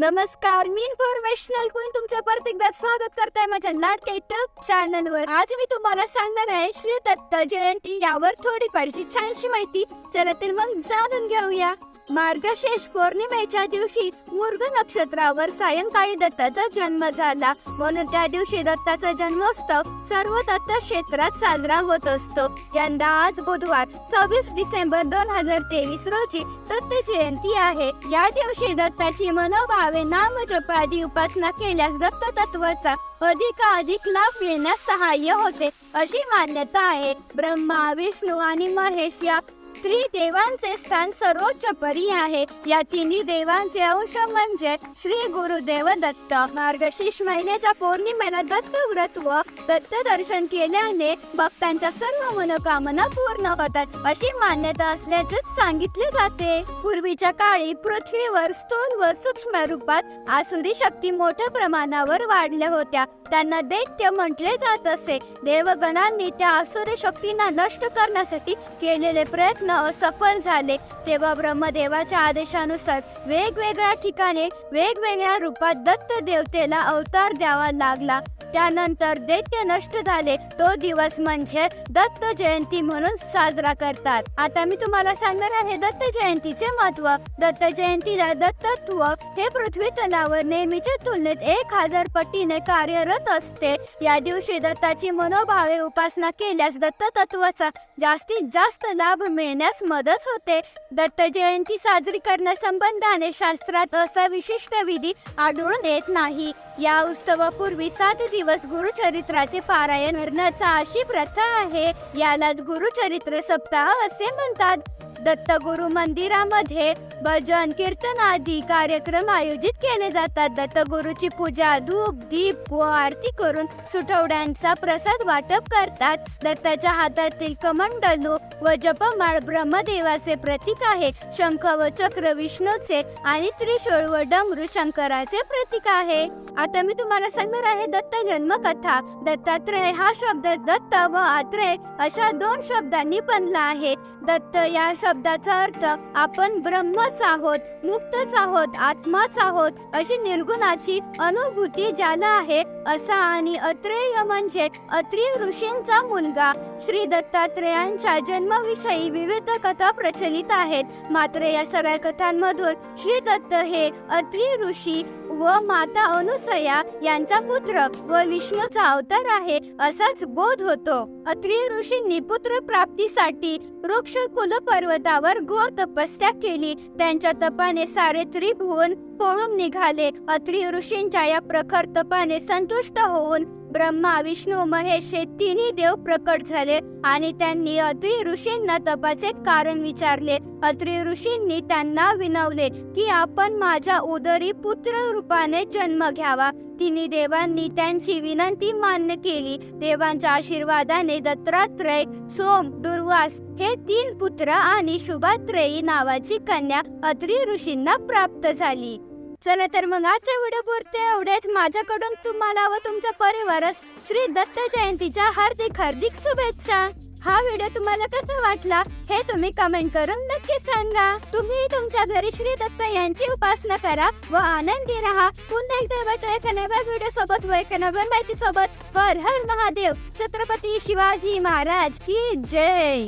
नमस्कार मी informational queen तुमचं परत एकदा स्वागत करताय माझ्या लाडक्या युट्यूब चॅनल वर. आज मी तुम्हाला सांगणार आहे श्री दत्त जयंती यावर थोडीफारशी छानशी माहिती. चला तर मग जाणून घेऊया. मार्गशीर्ष पौर्णिमेच्या दिवशी मुर्ग नक्षत्रावर सायंकाळी दत्ताचा जन्म झाला. म्हणून त्या दिवशी दत्ताचा जन्मोत्सव सर्व दत्त क्षेत्रात साजरा होत असतो. यंदा आज बुधवार सव्वीस डिसेंबर दोन हजार तेवीस रोजी दत्त जयंती आहे. या दिवशी दत्ताची मनोभावे नाम जपादी उपासना केल्यास दत्त तत्वाचा अधिकाधिक लाभ मिळण्यास सहाय्य होते अशी मान्यता आहे. ब्रह्मा विष्णू आणि महेश या देवांचे स्थान सर्वोच्च परी आहे या तिन्ही देवांचे अंश म्हणजे श्री गुरुदेव दत्त मार्गशीर्ष महिन्याच्या पौर्णिमेला दत्त व्रत व दत्त दर्शन केल्याने भक्तांच्या सर्व मनोकामना पूर्ण होतात. अशी मान्यता असल्याचे सांगितले जाते. पूर्वीच्या काळी पृथ्वीवर स्थूल व सूक्ष्म रूपात आसुरी शक्ती मोठ्या प्रमाणावर वाढल्या होत्या. त्यांना दैत्य म्हटले जात असे. देवगणांनी त्या आसुरी शक्तींना नष्ट करण्यासाठी केलेले प्रयत्न असफल झाले. तेव्हा ब्रह्मदेवाच्या आदेशानुसार वेगवेगळ्या ठिकाणी वेगवेगळ्या रूपात दत्त देवतेला अवतार द्यावा लागला. त्यानंतर दैत्य नष्ट झाले. तो दिवस म्हणजे दत्त जयंती म्हणून साजरा करतात. आता मी तुम्हाला सांगणार आहे दत्त जयंतीचे महत्त्व. दत्त जयंतीला दत्तत्व हे पृथ्वी तलावर नेहमीच्या तुलनेत एक हजार पटीने कार्यरत असते. या दिवशी दत्ताची मनोभावे उपासना केल्यास दत्त तत्वाचा जास्तीत जास्त लाभ मिळण्यास मदत होते. दत्त जयंती साजरी करण्यासंबंधाने शास्त्रात असा विशिष्ट विधी आढळून येत नाही. या उत्सवापूर्वी सात दिवस गुरुचरित्राचे पारायण करण्याचा अशी प्रथा आहे. यालाच गुरुचरित्र सप्ताह असे म्हणतात. दत्त गुरु मंदिरामध्ये भजन कीर्तन आदी कार्यक्रम आयोजित केले जातात. दत्त गुरुची पूजा धूप दीप व आरती करून सुठवड्यांचा प्रसाद वाटप करतात. दत्ताच्या हातातील कमंडलू व जपमाळ ब्रह्मदेवाचे प्रतीक आहे. शंख व चक्र विष्णूचे आणि त्रिशूळ व डमरू शंकराचे प्रतीक आहे. आता मी तुम्हाला सांगणार आहे दत्त जन्म कथा दत्तात्रय हा शब्द दत्त व आत्रय अशा दोन शब्दांनी बनला आहे. दत्त या शब्दाचा अर्थ आपण ब्रह्मच आहोत मुक्तच आहोत आत्माच आहोत अशी निर्गुणाची अनुभूती ज्याला आहे असा आणि अत्रेय म्हणजे अत्रि ऋषींचा मुलगा. श्री दत्तात्रेयांच्या जन्माविषयी विविध कथा प्रचलित आहेत. मात्र या सगळ्या कथांमधून श्री दत्त हे अत्रि ऋषी व माता अनुसया यांचा पुत्र व विष्णूचा अवतार आहे असाच बोध होतो. अत्रि ऋषींनी पुत्र प्राप्तीसाठी वृक्ष कुल पर्वतावर घोर तपस्या केली. त्यांच्या तपाने सारे त्रिभुवन पळून निघाले. अत्रि ऋषींच्या या प्रखर तपाने संतुष्ट होऊन ब्रह्मा विष्णू महेश हे तिन्ही देव प्रकट झाले आणि त्यांनी अत्री ऋषींना तपाचे कारण विचारले. अत्रि ऋषींनी त्यांना विनवले की आपण माझ्या उदरी पुत्र रूपाने जन्म घ्यावा. तिन्ही देवांनी त्यांची विनंती मान्य केली. देवांच्या आशीर्वादाने दत्तात्रय सोम दुर्वास हे तीन पुत्र आणि शुभात्रेयी नावाची कन्या अत्री ऋषींना प्राप्त झाली. चला तर मग आजच्या व्हिडिओ पुरते एवढेच. माझ्याकडून तुम्हाला व तुमच्या परिवारास श्री दत्त जयंतीच्या हार्दिक हार्दिक शुभेच्छा. हा व्हिडिओ तुम्हाला कसा वाटला हे तुम्ही कमेंट करून नक्की सांगा. तुम्ही तुमच्या घरी श्री दत्त यांची उपासना करा व आनंदी राहा. पुन्हा एकदा भेटू एका नव्या व्हिडिओ सोबत व एका नव्या माहिती सोबत. हर हर महादेव. छत्रपती शिवाजी महाराज की जय.